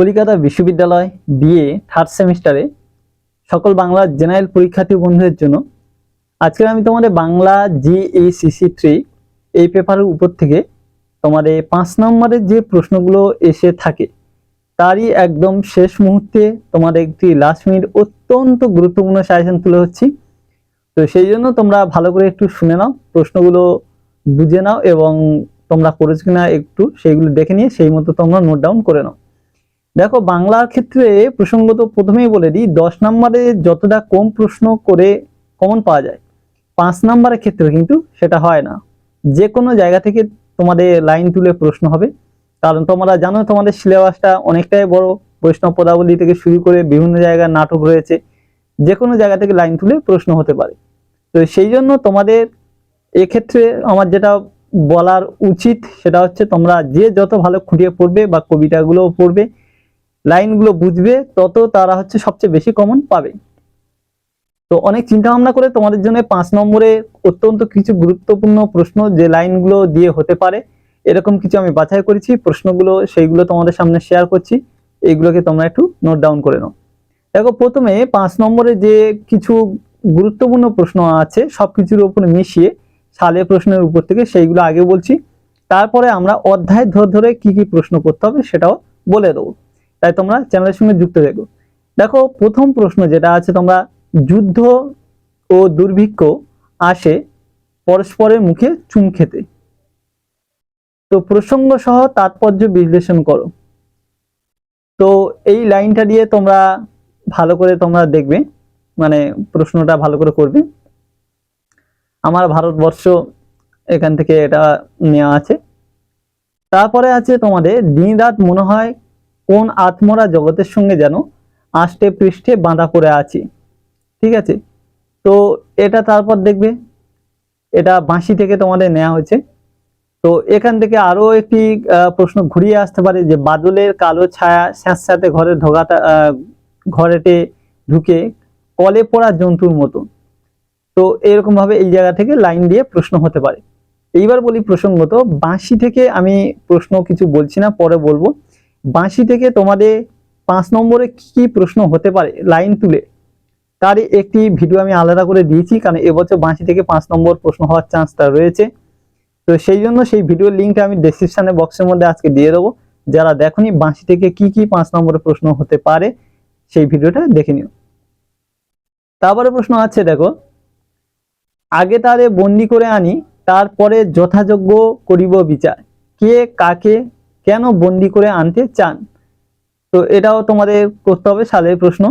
কলিকাতা বিশ্ববিদ্যালয় BA third সেমিস্টারে সকল বাংলা জেনারেল পরীক্ষার্থী বন্ধুদের জন্য আজকে আমি তোমাদের বাংলা জিএসিসি থ্রি এই পেপারের উপর থেকে তোমাদের পাঁচ নম্বরের যে প্রশ্নগুলো এসে থাকে তারই একদম শেষ মুহূর্তে তোমাদের একটি লাস্ট মিনিট অত্যন্ত গুরুত্বপূর্ণ সাজেশন তুলে হচ্ছি তো সেই জন্য তোমরা ভালো করে একটু শুনে নাও, প্রশ্নগুলো বুঝে নাও এবং তোমরা করেছ কিনা একটু, সেইগুলো দেখে নিয়ে সেই মতো তোমরা নোট ডাউন করে নাও। দেখো, বাংলার ক্ষেত্রে প্রসঙ্গত প্রথমেই বলে দিই, দশ নম্বরে যতটা কম প্রশ্ন করে কমন পাওয়া যায়, পাঁচ নম্বরের ক্ষেত্রে কিন্তু সেটা হয় না। যে কোনো জায়গা থেকে তোমাদের লাইন তুলে প্রশ্ন হবে। কারণ তোমরা জানো, তোমাদের সিলেবাসটা অনেকটাই বড়। বৈষ্ণব পদাবলী থেকে শুরু করে বিভিন্ন জায়গায় নাটক রয়েছে। যে কোনো জায়গা থেকে লাইন তুলে প্রশ্ন হতে পারে। তো সেই জন্য তোমাদের এক্ষেত্রে আমার যেটা বলার উচিত, সেটা হচ্ছে তোমরা যে যত ভালো খুঁটিয়ে পড়বে বা কবিতাগুলো পড়বে লাইনগুলো বুঝবে, তত তারা হচ্ছে সবচেয়ে বেশি কমন পাবে। তো অনেক চিন্তা ভাবনা করে তোমাদের জন্য পাঁচ নম্বরে অত্যন্ত কিছু গুরুত্বপূর্ণ প্রশ্ন যে লাইনগুলো দিয়ে হতে পারে। এরকম কিছু আমি বাছাই করেছি, প্রশ্নগুলো সেইগুলো তোমাদের সামনে শেয়ার করছি। এইগুলোকে তোমরা একটু নোট ডাউন করে নাও। দেখো, প্রথমে পাঁচ নম্বরে যে কিছু গুরুত্বপূর্ণ প্রশ্ন আছে, সবকিছুর উপর মিশিয়ে সালে প্রশ্নের উপর থেকে সেইগুলো আগে বলছি। তারপরে আমরা অধ্যায় ধরে ধরে কি কি প্রশ্ন করতে হবে সেটাও বলে দেবো। তাই তোমরা চ্যানেলের সঙ্গে যুক্ত দেখো দেখো, প্রথম প্রশ্ন যেটা আছে, তোমরা যুদ্ধ ও দুর্ভিক্ষ আসে পরস্পরের মুখে চুম খেতে। তো প্রসঙ্গ সহ তাৎপর্য বিশ্লেষণ করো। তো এই লাইনটা দিয়ে তোমরা ভালো করে তোমরা দেখবে মানে প্রশ্নটা ভালো করে করবে। আমার ভারতবর্ষ এখান থেকে এটা নেওয়া আছে। তারপরে আছে তোমাদের দিন রাত মনে হয় কোন আত্মরা জগতের সঙ্গে যেন আষ্টে পৃষ্ঠে বাঁধা পড়ে আছি। ঠিক আছে? তো এটা তারপর দেখবে এটা বাঁশি থেকে তোমাদের নেওয়া হয়েছে। তো এখান থেকে আরও একটি প্রশ্ন ঘুরিয়ে আসতে পারে যে বাদলের কালো ছায়া স্যাঁতস্যাঁতে ঘরে আহ, ঘরেতে ঢুকে কলে পড়া জন্তুর মতো তো এরকম ভাবে এই জায়গা থেকে লাইন দিয়ে প্রশ্ন হতে পারে। এইবার বলি প্রসঙ্গত বাঁশি থেকে আমি প্রশ্ন কিছু বলছি না পরে বলব। বাঁশি থেকে তোমাদের পাঁচ নম্বরে কি প্রশ্ন হতে পারে? লাইন তুলে। তার একটি ভিডিও আমি আলাদা করে দিয়েছি, কারণ এবছর বাঁশি থেকে পাঁচ নম্বর প্রশ্ন হওয়ার চান্সটা রয়েছে। তো সেই জন্য সেই ভিডিওর লিঙ্কটা আমি ডেসক্রিপশনে বক্সের মধ্যে আজকে দিয়ে দেবো। যারা দেখনি, বাঁশি থেকে কি কি পাঁচ নম্বরের প্রশ্ন হতে পারে, সেই ভিডিওটা দেখে নিও। তারপরে প্রশ্ন আছে, দেখো। আগে তারে বন্দি করে আনি, তারপরে যথাযোগ্য করিব বিচার। কে কাকে কেন বন্দি করে আনতে চান? তো এটাও তোমাদের করতে হবে সালের প্রশ্ন।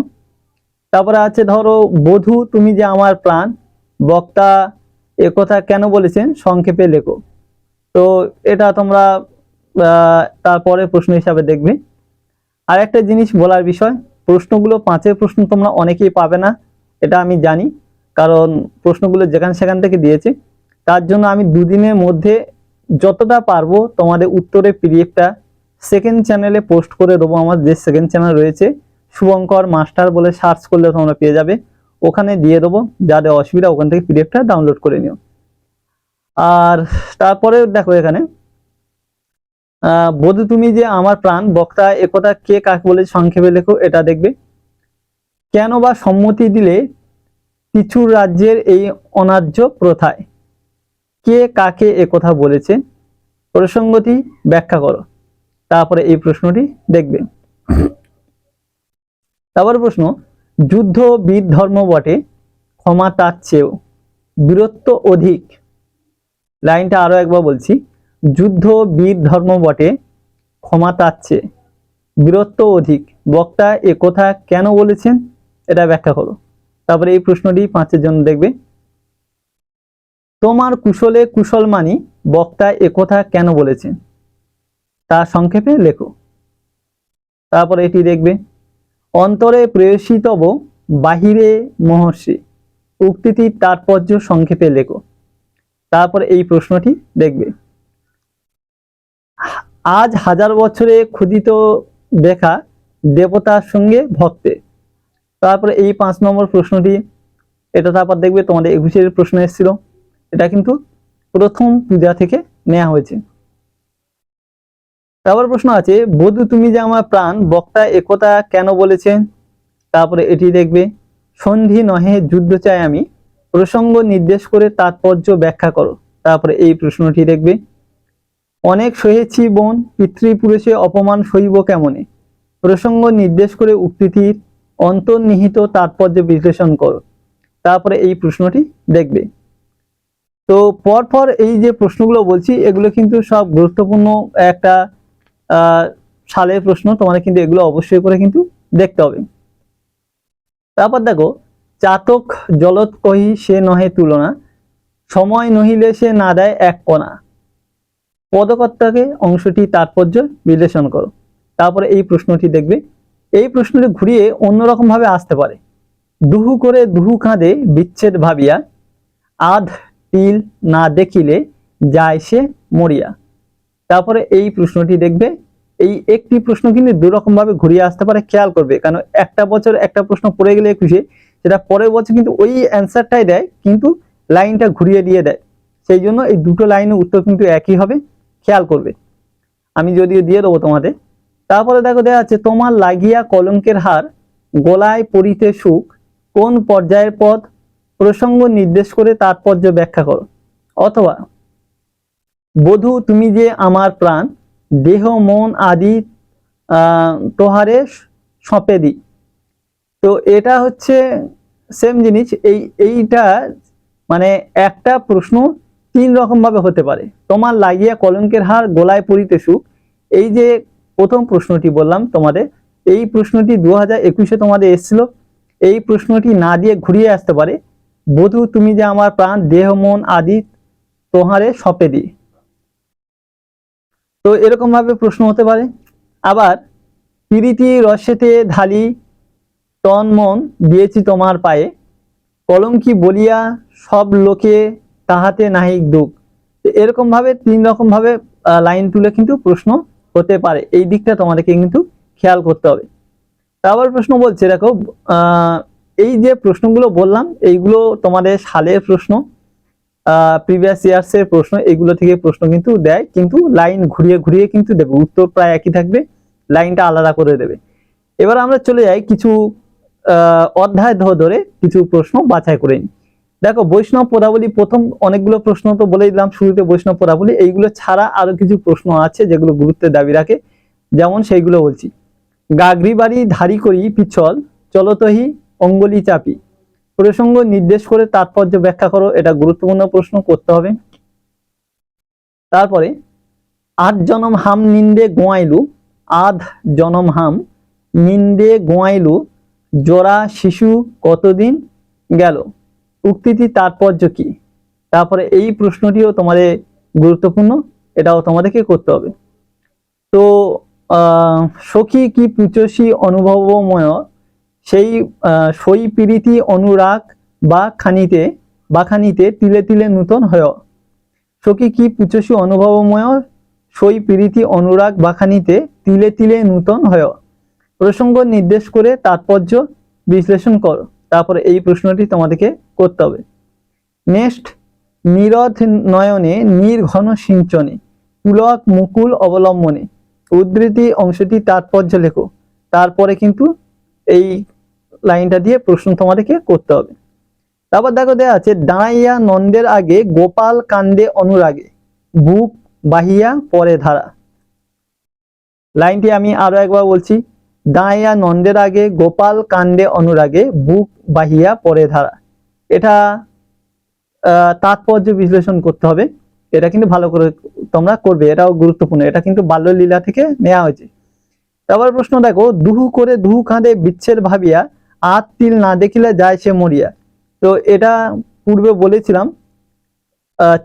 তারপরে আছে ধরো, বধূ, তুমি যে আমার প্রাণ, বক্তা একথা কেন বলেছেন? সংক্ষেপে লেখো। তো এটা তোমরা তারপরে প্রশ্ন হিসাবে দেখবে। আর একটা জিনিস বলার বিষয়, প্রশ্নগুলো পাঁচের প্রশ্ন তোমরা অনেকেই পাবে না, এটা আমি জানি। কারণ প্রশ্নগুলো যেখান সেখান থেকে দিয়েছে। তার জন্য আমি দুদিনের মধ্যে যতটা পারব তোমাদের উত্তরের পিডিএফটা সেকেন্ড চ্যানেলে পোস্ট করে দেবো আমার, যে সেকেন্ড চ্যানেল রয়েছে, শুভঙ্কর মাস্টার বলে সার্চ করলে তোমরা পেয়ে যাবে। ওখানে দিয়ে দেবো যাদের অসুবিধা, ওখান থেকে পিডিএফটা ডাউনলোড করে নিও। আর তারপরে দেখো এখানে বোধ তুমি যে আমার প্রাণ, বক্তা একথা কে কাকে বলে সংক্ষেপে লেখো, এটা দেখবে। কেন বা সম্মতি দিলে কিছু রাজ্যের এই অনার্য প্রথায়? কে কাকে একথা বলেছে, প্রসঙ্গটি ব্যাখ্যা করো। তারপরে এই প্রশ্নটি দেখবে। তারপর প্রশ্ন, যুদ্ধ বীর ধর্ম বটে, ক্ষমা তার চেয়েও। বীরত্ব অধিক। লাইনটা আরও একবার বলছি, যুদ্ধ বীর ধর্ম বটে, ক্ষমা তার চেয়ে। বীরত্ব অধিক। বক্তা এ কথা কেন বলেছেন, এটা ব্যাখ্যা করো। তারপরে এই প্রশ্নটি পাঁচের জন্য দেখবে। তোমার কুশলে কুশল মানি বক্তা একথা কেন বলেছেন তা সংক্ষেপে লেখো। তারপরে এটি দেখবে, অন্তরে প্রেয়সিতব বাহিরে মহর্ষি। উক্তিটির তাৎপর্য সংক্ষেপে লেখো। তারপরে এই প্রশ্নটি দেখবে। আজ হাজার বছরে ক্ষুদিত দেখা দেবতার সঙ্গে ভক্তে। তারপরে এই পাঁচ নম্বর প্রশ্নটি, এটা তারপর দেখবে তোমাদের একুশের প্রশ্ন এসেছিল। এটা কিন্তু প্রথম পূজা থেকে নেওয়া হয়েছে। তারপর প্রশ্ন আছে, বধু তুমি যে আমার প্রাণ, বক্তা একথা কেন বলেছেন তারপরে এটি দেখবে, সন্ধি নহে, যুদ্ধ চাই আমি, প্রসঙ্গ নির্দেশ করে তাৎপর্য ব্যাখ্যা করো। তারপরে এই প্রশ্নটি দেখবে, অনেক সহেছি বোন, পিতৃপুরুষে অপমান সইব কেমনে? প্রসঙ্গ নির্দেশ করে উক্তিটির অন্তর্নিহিত তাৎপর্য বিশ্লেষণ করো। তারপরে এই প্রশ্নটি দেখবে তো পরপর এই যে প্রশ্নগুলো বলছি, এগুলো কিন্তু সব গুরুত্বপূর্ণ একটা সালের প্রশ্ন। তোমাদের কিন্তু এগুলো অবশ্যই করে কিন্তু দেখতে হবে। তারপর দেখো, চাতক জলত কহি সে নহে তুলনা, সময় নহিলে সে না দেয় এক কণা। পদকর্তাকে অংশটি তাৎপর্য বিশ্লেষণ করো। তারপরে এই প্রশ্নটি দেখবে। এই প্রশ্নটি ঘুরিয়ে অন্যরকম ভাবে আসতে পারে। দুহু করে দুহু কাঁধে বিচ্ছেদ ভাবিয়া আধ তিল না দেখিলে যায় সে মরিয়া। তারপরে এই প্রশ্নটি দেখবে, এই একটি প্রশ্ন কিন্তু দুরকম ভাবে ঘুরিয়ে আসতে পারে, খেয়াল করবে। কারণ একটা বছর একটা প্রশ্ন পড়ে গেলে একুশে সেটা পরের বছর কিন্তু ওই অ্যান্সারটাই দেয়, কিন্তু লাইনটা ঘুরিয়ে দিয়ে দেয়। সেই জন্য এই দুটো লাইনের উত্তর কিন্তু একই হবে, খেয়াল করবে। আমি যদিও দিয়ে দেবো তোমাদের। তারপরে দেখো দেওয়া আছে, তোমার লাগিয়া কলঙ্কের হার, গলায় পরিতে সুখ, কোন পর্যায়ের পদ প্রসঙ্গ নির্দেশ করে তাৎপর্য ব্যাখ্যা করো। অথবা, বধূ, তুমি যে আমার প্রাণ, দেহ, মন আদি তোহারে সঁপে দিই তো এটা হচ্ছে সেম জিনিস, এই, এইটা মানে একটা প্রশ্ন তিন রকম ভাবে হতে পারে। তোমার লাগিয়া কলঙ্কের হার গোলায় পরিতে সুখ, এই যে প্রথম প্রশ্নটি বললাম তোমাদের, এই প্রশ্নটি দু হাজার একুশে তোমাদের এসেছিল, এই প্রশ্নটি না দিয়ে ঘুরিয়ে আসতে পারে। বধূ, তুমি যে আমার প্রাণ, দেহ, মন আদি তোহারে সঁপে দিই। তো এরকম ভাবে প্রশ্ন হতে পারে। আবার, প্রীতি রসেতে ঢালি তন মন দিয়েছি তোমার পায়ে, কলঙ্কি বলিয়া সব লোকে তাহাতে নাহিক দুঃখ। তো এরকম ভাবে তিন রকম ভাবে লাইন তুলে কিন্তু প্রশ্ন হতে পারে। এই দিকটা তোমাদেরকে কিন্তু খেয়াল করতে হবে। তারপর প্রশ্ন বলছে, দেখো এই যে প্রশ্নগুলো বললাম, এইগুলো তোমাদের সালের প্রশ্ন প্রিভিয়াস ইয়ার্স এর প্রশ্ন এগুলো থেকে প্রশ্ন কিন্তু দেয়, কিন্তু লাইন ঘুরিয়ে ঘুরিয়ে কিন্তু দেবে। উত্তর প্রায় একই থাকবে লাইনটা আলাদা করে দেবে। এবার আমরা চলে যাই কিছু অধ্যায় ধরে কিছু প্রশ্ন বাছাই করে নিই। দেখো, বৈষ্ণব পদাবলী প্রথম অনেকগুলো প্রশ্ন তো বলে দিলাম, শুরুতে বৈষ্ণব পদাবলী, এইগুলো ছাড়া আরও কিছু প্রশ্ন আছে যেগুলো গুরুত্বের দাবি রাখে। যেমন সেইগুলো বলছি। গাগরি বাড়ি ধারি করি পিছল চলতহি অঙ্গলি চাপি। প্রসঙ্গ নির্দেশ করে তাৎপর্য ব্যাখ্যা করো, এটা গুরুত্বপূর্ণ প্রশ্ন, করতে হবে। তারপরে আধ জনম হাম নিন্দে গোয়াইলু, আধ জনম হাম নিন্দে গোয়াইলু, জোড়া শিশু কতদিন গেল? উক্তিটি তাৎপর্য কি? তারপরে এই প্রশ্নটিও তোমাদের গুরুত্বপূর্ণ, এটাও তোমাদেরকে করতে হবে। তো সখী কি পুচসী অনুভবময় সেই সই প্রীতি অনুরাগ বা খানিতে বা খানিতে তিলে তিলে নূতন হয়। সখী কি পুচসী অনুভবময়? সই প্রীতি অনুরাগ বা খানিতে তিলে তিলে নূতন হয়। প্রসঙ্গ নির্দেশ করে তাৎপর্য বিশ্লেষণ করো। তারপরে এই প্রশ্নটি তোমাদেরকে করতে হবে। নেক্সট নিরধ নয়নে নির্ঘন সিঞ্চনে, পুলক মুকুল অবলম্বনে। উদ্ধৃতি অংশটি তাৎপর্য লেখো। তারপরে কিন্তু এই লাইনটা দিয়ে প্রশ্ন তোমাদেরকে করতে হবে। তারপর দেখো দেয়া আছে দাঁড়াইয়া নন্দের আগে, গোপাল কান্দে অনুরাগে, বুক বাহিয়া পরে ধারা। লাইনটি আমি আরও একবার বলছি দাঁড়াইয়া নন্দের আগে, গোপাল কান্দে অনুরাগে, বুক বাহিয়া পরে ধারা। এটা তাৎপর্য বিশ্লেষণ করতে হবে। এটা কিন্তু ভালো করে তোমরা করবে, এটাও গুরুত্বপূর্ণ। এটা কিন্তু বাল্যলীলা থেকে নেওয়া হয়েছে। তারপর প্রশ্ন দেখো, দুহু করে দুহু কাঁধে বিচ্ছেদ ভাবিয়া আত তিল না দেখিলে যায় সে মরিয়া। তো এটা পূর্বে বলেছিলাম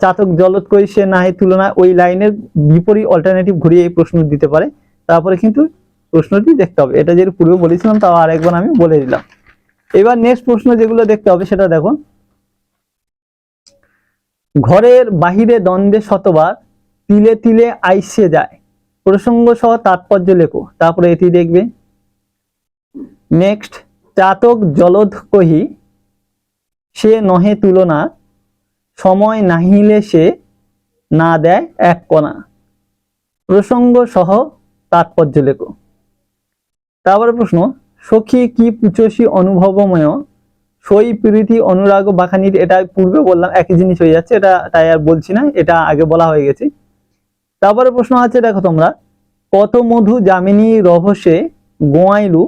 চাতক জলত কই সে নাহি তুলনা, ওই লাইনের বিপরীত অল্টারনেটিভ ঘুরিয়ে এই প্রশ্ন দিতে পারে। তারপরে কিন্তু প্রশ্নটি দেখতে হবে। এটা যেটা পূর্বে বলেছিলাম, তাও আরেকবার আমি বলে দিলাম। এবার নেক্সট প্রশ্ন যেগুলো দেখতে হবে, সেটা দেখো। ঘরের বাহিরে দ্বন্দ্বে শতবার তিলে তিলে আইসে যায়। প্রসঙ্গ সহ তাৎপর্য লেখো। তারপরে এটি দেখবে। নেক্সট চাতক জলধ কহি, সে নহে তুলনা, সময় নাহিলে সে না দেয় এক কণা। প্রসঙ্গ সহ তাৎপর্য লেখো। তারপরে প্রশ্ন, সখী কি পুচসী অনুভবময়? সই প্রীতি অনুরাগ বাখানির, এটা পূর্বে বললাম, একই জিনিস হয়ে যাচ্ছে, এটা তাই আর বলছি না, এটা আগে বলা হয়ে গেছে। তারপরে প্রশ্ন আছে, দেখো তোমরা, কত মধু যামিনী রহস্যে গোয়াইলু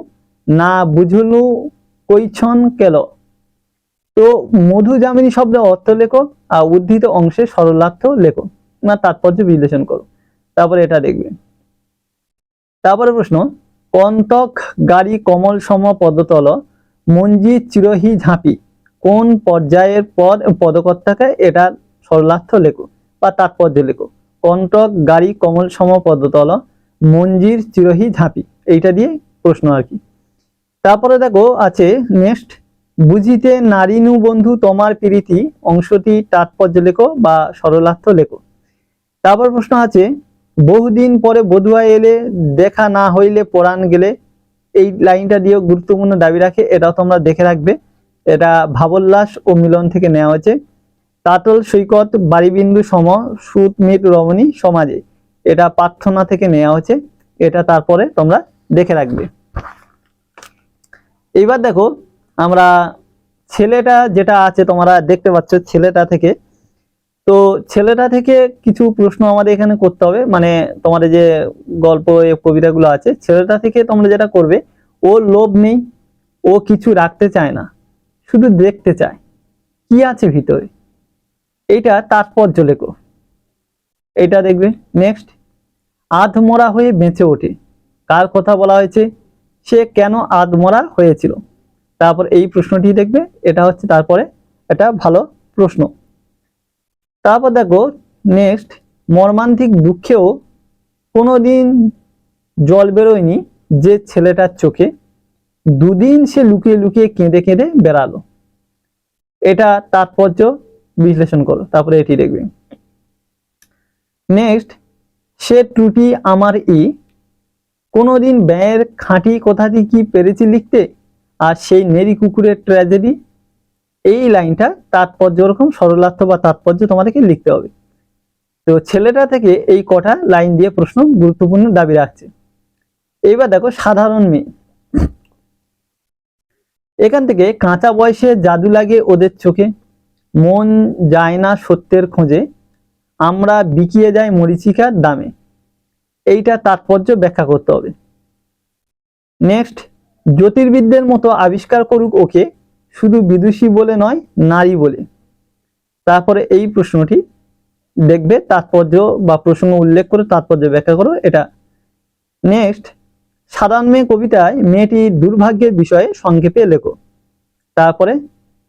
না বুঝলু কৈছন কেল। তো মধু যামিনী শব্দের অর্থ লেখো, আর উদ্ধৃত অংশে সরলার্থ লেখো। না, তাৎপর্য বিশ্লেষণ করো। তারপরে এটা দেখবে। তারপরে প্রশ্ন কন্তক গাড়ি কমল সম পদতল, মঞ্জি চিরহি ঝাঁপি। কোন পর্যায়ের পদ, পদকর্তাকে এটা সরলার্থ লেখো, বা তাৎপর্য লেখো? কণ্টক গাড়ি কমল সম পদতল, মঞ্জির চিরহি ঝাঁপি। এইটা দিয়ে প্রশ্ন আর কি। তারপরে দেখো আছে নেক্সট বুঝিতে নারীনু বন্ধু তোমার প্রীতি, অংশটি তাৎপর্য লেখো বা সরলার্থ লেখো। তারপর প্রশ্ন আছে, বহুদিন পরে বধুয়া এলে, দেখা না হইলে পরাণ গেলে, এই লাইনটা দিয়েও গুরুত্বপূর্ণ দাবি রাখে, এটাও তোমরা দেখে রাখবে। এটা ভাবোল্লাস ও মিলন থেকে নেওয়া হয়েছে। তাতল সৈকত, বাড়িবিন্দু সম, সুত মিট রমণী সমাজে, এটা প্রার্থনা থেকে নেওয়া হয়েছে, এটা তারপরে তোমরা দেখে রাখবে। এইবার দেখো, আমরা ছেলেটা যেটা আছে তোমরা দেখতে পাচ্ছ ছেলেটা থেকে। তো ছেলেটা থেকে কিছু প্রশ্ন আমাদের এখানে করতে হবে। মানে তোমাদের যে গল্প, কবিতাগুলো আছে, ছেলেটা থেকে তোমরা যেটা করবে, ও লোভ নেই, ও কিছু রাখতে চায় না, শুধু দেখতে চায়। কি আছে ভিতরে? এইটা তাৎপর্য লেখো। এটা দেখবে। নেক্সট আধমরা হয়ে বেঁচে ওঠে। কার কথা বলা হয়েছে? সে কেন আধমরা হয়েছিল? তারপর এই প্রশ্নটি দেখবে, এটা হচ্ছে তারপরে এটা ভালো প্রশ্ন। তারপর দেখো নেক্সট মর্মান্তিক দুঃখেও কোনোদিন জল বেরোয়নি যে ছেলেটার চোখে। দুদিন সে লুকিয়ে লুকিয়ে কেঁদে কেঁদে বেড়ালো। এটা তাৎপর্য বিশ্লেষণ করো, তারপরে এটি দেখবে। নেক্সট সে ত্রুটি আমার ই কোনোদিন ব্যয়ের খাঁটি কথাটি কি পেরেছি লিখতে? আর সেই নেরি কুকুরের ট্র্যাজেডি এই লাইনটা তাৎপর্য ওরকম, সরলার্থ বা তাৎপর্য তোমাদেরকে লিখতে হবে। তো ছেলেটা থেকে এই কটা লাইন দিয়ে প্রশ্ন গুরুত্বপূর্ণ দাবি রাখছে। এইবার দেখো, সাধারণ মেয়ে। এখান থেকে কাঁচা বয়সে জাদু লাগে ওদের চোখে। মন যায় না সত্যের খোঁজে। আমরা বিকিয়ে যাই মরিচিকার দামে। এইটা তাৎপর্য ব্যাখ্যা করতে হবে। নেক্সট জ্যোতির্বিদদের মতো আবিষ্কার করুক ওকে, শুধু বিদুষী বলে নয়, নারী বলে। তারপরে এই প্রশ্নটি দেখবে, তাৎপর্য বা প্রসঙ্গ উল্লেখ করে তাৎপর্য ব্যাখ্যা করো, এটা। নেক্সট সাধারণ মেয়ে কবিতায় মেয়েটি দুর্ভাগ্যের বিষয়ে সংক্ষেপে লেখো। তারপরে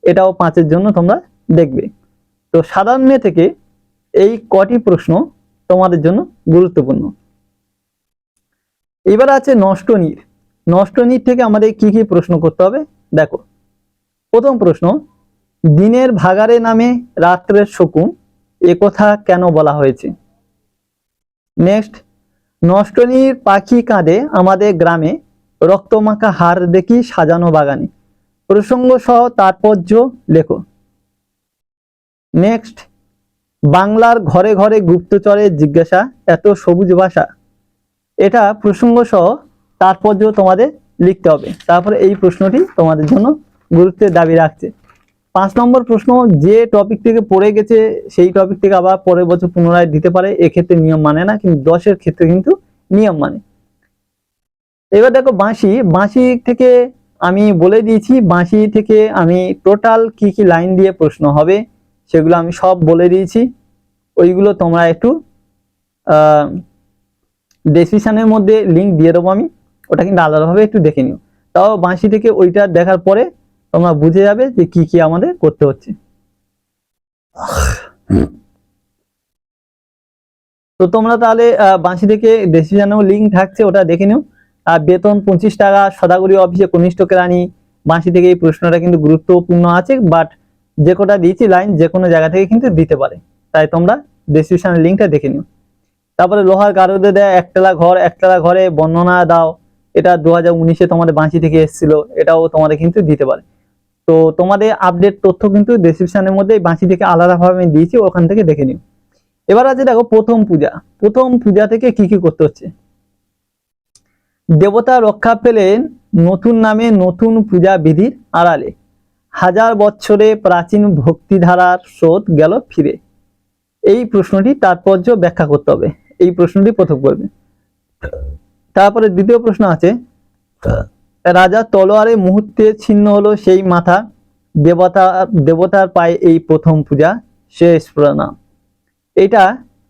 এটাও পাঁচের জন্য তোমরা দেখবে। তো সাধারণ মেয়ে থেকে এই কটি প্রশ্ন তোমাদের জন্য গুরুত্বপূর্ণ। এবার আছে নষ্ট নীর। নষ্ট নীর থেকে আমাদের কি কি প্রশ্ন করতে হবে? দেখো, প্রথম প্রশ্ন, দিনের ভাগারে নামে রাত্রের শকুন একথা কেন বলা হয়েছে? নেক্সট নষ্টনীর পাখি কাঁদে আমাদের গ্রামে রক্তমাখা হার দেখি সাজানো বাগানে। প্রসঙ্গ সহ তাৎপর্য লেখো। নেক্সট বাংলার ঘরে ঘরে গুপ্তচরের জিজ্ঞাসা, এত সবুজ ভাষা এটা প্রসঙ্গ সহ তাৎপর্য তোমাদের লিখতে হবে। তারপরে এই প্রশ্নটি তোমাদের জন্য গুরুত্বের দাবি রাখছে। পাঁচ নম্বর প্রশ্ন, যে টপিক থেকে পড়ে গেছে, সেই টপিক থেকে আবার পরের বছর পুনরায় দিতে পারে, এক্ষেত্রে নিয়ম মানে না, কিন্তু দশের ক্ষেত্রে কিন্তু নিয়ম মানে। এবার দেখো বাঁশি বাঁশি থেকে আমি বলে দিয়েছি, বাঁশি থেকে আমি টোটাল কি কি লাইন দিয়ে প্রশ্ন হবে, সেগুলো আমি সব বলে দিয়েছি। ওইগুলো তোমরা একটু ডেসক্রিপশনের মধ্যে লিংক দিয়ে দেবো আমি। ওটা কিন্তু আলাদাভাবে একটু দেখে নিও। তাও বাঁশি থেকে ওইটা দেখার পরে তোমরা বুঝে যাবে যে কি কি আমাদের করতে হচ্ছে। তো তোমরা তাহলে বাঁশি থেকে ডেসিশনেও লিঙ্ক থাকছে, ওটা দেখে নিও। আর বেতন পঁচিশ টাকা সদাগরি অফিসে কনিষ্ঠ কেরানি বাঁশি থেকে এই প্রশ্নটা কিন্তু গুরুত্বপূর্ণ আছে বাট যে কটা দিয়েছি লাইন যে কোনো জায়গা থেকে কিন্তু দিতে পারে। তাই তোমরা ডেসক্রিপশনের লিঙ্কটা দেখে নিও। তারপরে লোহার গারদে দেয় একতলা ঘর, একতলা ঘরে বর্ণনা দাও। এটা দু হাজার উনিশে তোমাদের বাঁশি থেকে এসেছিল, এটাও তোমাদের কিন্তু দিতে পারে। তো তোমাদের আপডেট তথ্য কিন্তু ডেসক্রিপশনের মধ্যে বাঁশি থেকে আলাদাভাবে আমি দিয়েছি, ওখান থেকে দেখে নিও। এবার আছে দেখো প্রথম পূজা। প্রথম পূজা থেকে কি কি করতে হচ্ছে? দেবতা রক্ষা পেলেন নতুন নামে নতুন পূজা বিধির আড়ালে। হাজার বছরে প্রাচীন ভক্তিধারার স্রোত গেল ফিরে। এই প্রশ্নটি তাৎপর্য ব্যাখ্যা করতে হবে। প্রশ্নটি প্রথম করবে। তারপরে দ্বিতীয় প্রশ্ন আছে, রাজা তলোয়ারে মুহূর্তে ছিন্ন হলো সেই মাথা, দেবতা, দেবতার পায়ে এই প্রথম পূজা শেষ প্রণাম। এটা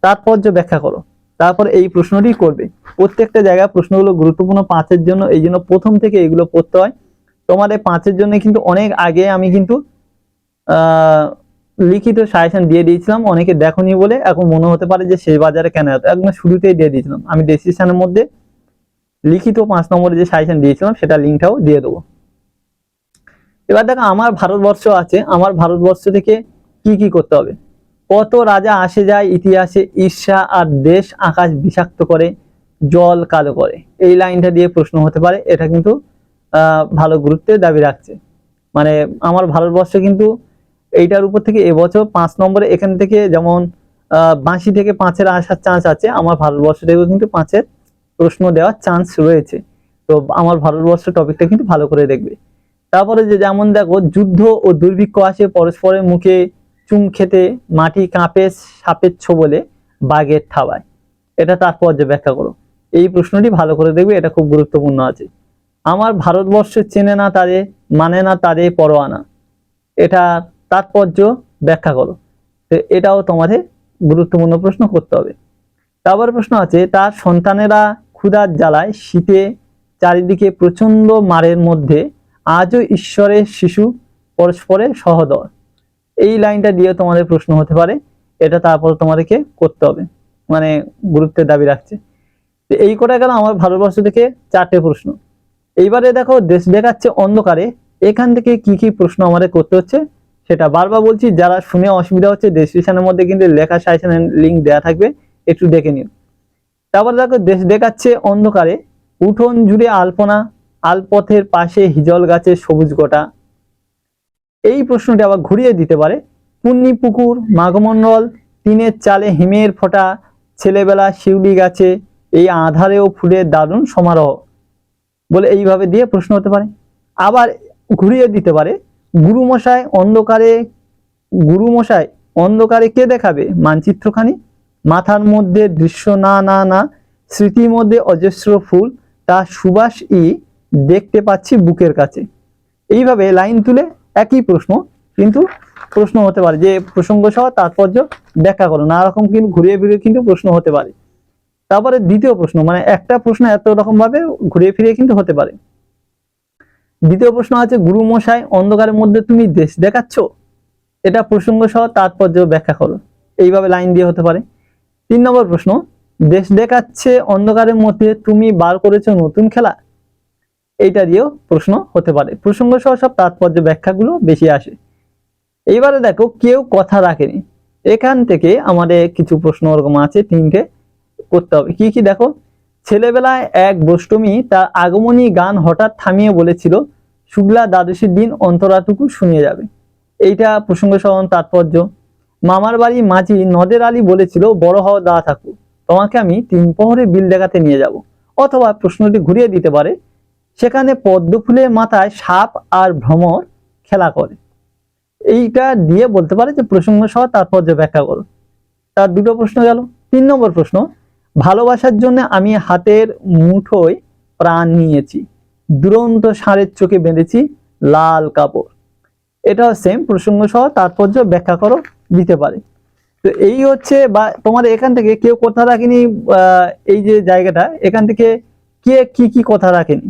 তাৎপর্য ব্যাখ্যা করো। তারপর এই প্রশ্নটি করবে। প্রত্যেকটা জায়গায় প্রশ্নগুলো গুরুত্বপূর্ণ পাঁচের জন্য, এই জন্য প্রথম থেকে এগুলো পড়তে হয়। তোমার এই পাঁচের জন্য কিন্তু অনেক আগে আমি কিন্তু লিখিত সাজেশন দিয়ে দিয়েছিলাম, অনেকে দেখোনি বলে এখন মনে হতে পারে যে সেই বাজারে কেন এত একদম শুরুতেই দিয়ে দিয়েছিলাম। আমি ডেসিশনের মধ্যে লিখিত পাঁচ নম্বরে যে সাজেশন দিয়েছিলাম, সেটা লিঙ্কটাও দিয়ে দেবো। এবার দেখো, আমার ভারতবর্ষ আছে। আমার ভারতবর্ষ থেকে কি কি করতে হবে? কত রাজা আসে যায়, ইতিহাসে ঈর্ষা আর দেশ আকাশ বিষাক্ত করে, জল কালো করে। এই লাইনটা দিয়ে প্রশ্ন হতে পারে। এটা কিন্তু ভালো গুরুত্বের দাবি রাখছে। মানে আমার ভারতবর্ষ কিন্তু এইটার উপর থেকে এবছর পাঁচ নম্বরে এখান থেকে যেমন বাঁশি থেকে পাঁচের আসার চান্স আছে, আমার ভারতবর্ষ থেকেও কিন্তু পাঁচের প্রশ্ন দেওয়ার চান্স রয়েছে। তো আমার ভারতবর্ষ টপিকটা কিন্তু ভালো করে দেখবে। তারপরে যে যেমন দেখো, যুদ্ধ ও দুর্ভিক্ষ আসে, পরস্পরের মুখে চুম খেতে, মাটি কাঁপে সাপের বলে বাঘের থাবায়। এটা তাৎপর্য ব্যাখ্যা করো। এই প্রশ্নটি ভালো করে দেখবে, এটা খুব গুরুত্বপূর্ণ আছে। আমার ভারতবর্ষ চেনে না তাদের মানে না তাদের পরোয়ানা। এটা তাৎপর্য ব্যাখ্যা করো। এটাও তোমাদের গুরুত্বপূর্ণ প্রশ্ন করতে হবে। তারপর প্রশ্ন আছে, তার সন্তানেরা ক্ষুধার জ্বালায় শীতে, চারিদিকে প্রচণ্ড মারের মধ্যে আজও ঈশ্বরের শিশু পরস্পরে সহদর। এই লাইনটা দিয়ে তোমাদের প্রশ্ন হতে পারে, এটা তারপর তোমাদেরকে করতে হবে। মানে গুরুত্বের দাবি রাখছে। তো এই কটা গেল আমার ভারতবর্ষ থেকে চারটে প্রশ্ন। এইবারে দেখো, দেশ দেখাচ্ছে অন্ধকারে। এখান থেকে কি কি প্রশ্ন আমাদের করতে হচ্ছে? সেটা বারবার বলছি, যারা শুনে অসুবিধা হচ্ছে ডেসক্রিপশনের মধ্যে কিন্তু লেখা সাজেশনের লিঙ্ক দেওয়া থাকবে, একটু দেখে নিন। তারপর দেখো, দেশ দেখাচ্ছে অন্ধকারে, উঠোন জুড়ে আলপনা, আলপথের পাশে হিজল গাছের সবুজ গোটা। এই প্রশ্নটি আবার ঘুরিয়ে দিতে পারে পুণ্যি পুকুর, মাঘমণ্ডল, টিনের চালে হিমের ফোঁটা, ছেলেবেলা শিউলি গাছে, এই আধারেও ফুলের দারুণ সমারোহ। বলে এইভাবে দিয়ে প্রশ্ন হতে পারে। আবার ঘুরিয়ে দিতে পারে গুরুমশাই অন্ধকারে গুরুমশাই অন্ধকারে কে দেখাবে? মানচিত্রখানি? মাথার মধ্যে দৃশ্য না না না, স্মৃতির মধ্যে অজস্র ফুল, তা সুবাস দেখতে পাচ্ছি বুকের কাছে। এইভাবে লাইন তুলে একই প্রশ্ন, কিন্তু প্রশ্ন হতে পারে যে প্রসঙ্গ সহ তাৎপর্য ব্যাখ্যা করো নানা রকম কিন্তু ঘুরিয়ে ফিরিয়ে কিন্তু প্রশ্ন হতে পারে। তারপরে দ্বিতীয় প্রশ্ন মানে একটা প্রশ্ন এত রকম ভাবে ঘুরিয়ে ফিরিয়ে কিন্তু হতে পারে। দ্বিতীয় প্রশ্ন আছে গুরু মশাই অন্ধকারের মধ্যে তুমি দেশ দেখাচ্ছ? এটা প্রসঙ্গ সহ তাৎপর্য ব্যাখ্যা করো। এইভাবে লাইন দিয়ে হতে পারে। তিন নম্বর প্রশ্ন, দেশ দেখাচ্ছে, অন্ধকারের মধ্যে তুমি বার করেছ নতুন খেলা? এইটা দিয়েও প্রশ্ন হতে পারে। প্রসঙ্গ সহ সব তাৎপর্য ব্যাখ্যাগুলো বেশি আসে। এইবারে দেখো, কেউ কথা রাখেনি। এখান থেকে আমাদের কিছু প্রশ্ন ওরকম আছে, তিনটে করতে হবে। কি কি দেখো? ছেলেবেলায় এক বষ্টমী তার আগমনী গান হঠাৎ থামিয়ে বলেছিল, শুক্লা দ্বাদশীর দিন অন্তরাটুকু শুনিয়ে যাবে। এইটা প্রসঙ্গ সহ তাৎপর্য। মামার বাড়ি মাঝি নদের আলী বলেছিল, বড় হওয়া দা থাকু তোমাকে আমি তিন প্রহরে বিল দেখাতে নিয়ে যাব। অথবা প্রশ্নটি ঘুরিয়ে দিতে পারে, সেখানে পদ্ম ফুলের মাথায় সাপ আর ভ্রমর খেলা করে। এইটা দিয়ে বলতে পারে যে প্রসঙ্গ সহ তাৎপর্য ব্যাখ্যা করো। তার দুটো প্রশ্ন গেল। তিন নম্বর প্রশ্ন ভালোবাসার জন্য আমি হাতের মুঠোয় প্রাণ নিয়েছি। দুরন্ত ষাঁড়ের চোখে বেঁধেছি লাল কাপড়। এটা সেম প্রসঙ্গ সহ তাৎপর্য ব্যাখ্যা করো, দিতে পারে। তো এই হচ্ছে বা তোমাদের এখান থেকে কেউ কথা রাখেনি এই যে জায়গাটা, এখান থেকে কে কি কি কথা রাখেনি?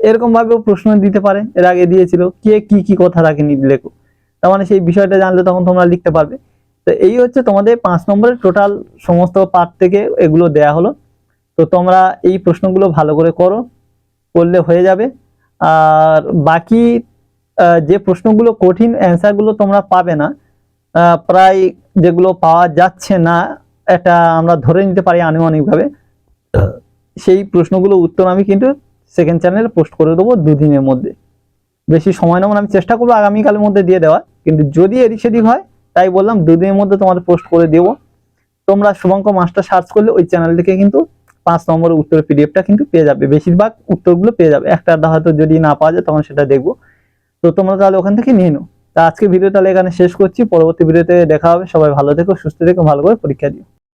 এরকম ভাবেও প্রশ্ন দিতে পারে, এর আগে দিয়েছিল, কে কি কি কথা রাখেনি লেখো তার মানে সেই বিষয়টা জানলে তখন তোমরা লিখতে পারবে। তো এই হচ্ছে তোমাদের পাঁচ নম্বরের টোটাল সমস্ত পার্ট থেকে এগুলো দেয়া হলো। তো তোমরা এই প্রশ্নগুলো ভালো করে করো, করলে হয়ে যাবে। আর বাকি যে প্রশ্নগুলো কঠিন অ্যান্সারগুলো তোমরা পাবে না প্রায় যেগুলো পাওয়া যাচ্ছে না, এটা আমরা ধরে নিতে পারি আনুমানিকভাবে। সেই প্রশ্নগুলো উত্তর আমি কিন্তু সেকেন্ড চ্যানেলে পোস্ট করে দেবো দুদিনের মধ্যে। বেশি সময় নেব আমি চেষ্টা করব আগামীকালের মধ্যে দিয়ে দেওয়া কিন্তু যদি এদিক সেদিক হয় তাই বললাম, দুদিনের মধ্যে তোমাদের পোস্ট করে দেব। তোমরা শুভঙ্ক মাস্টার সার্চ করলে ওই চ্যানেল থেকে কিন্তু পাঁচ নম্বরের উত্তরের পিডিএফটা কিন্তু পেয়ে যাবে। বেশিরভাগ উত্তরগুলো পেয়ে যাবে। একটা হয়তো যদি না পাওয়া যায় তখন সেটা দেখব। তো তোমরা তাহলে ওখান থেকে নিয়ে নো তা আজকে ভিডিও তাহলে এখানে শেষ করছি। পরবর্তী ভিডিওতে দেখা হবে। সবাই ভালো থেকো, সুস্থ থেকো, ভালো করে পরীক্ষা দিও।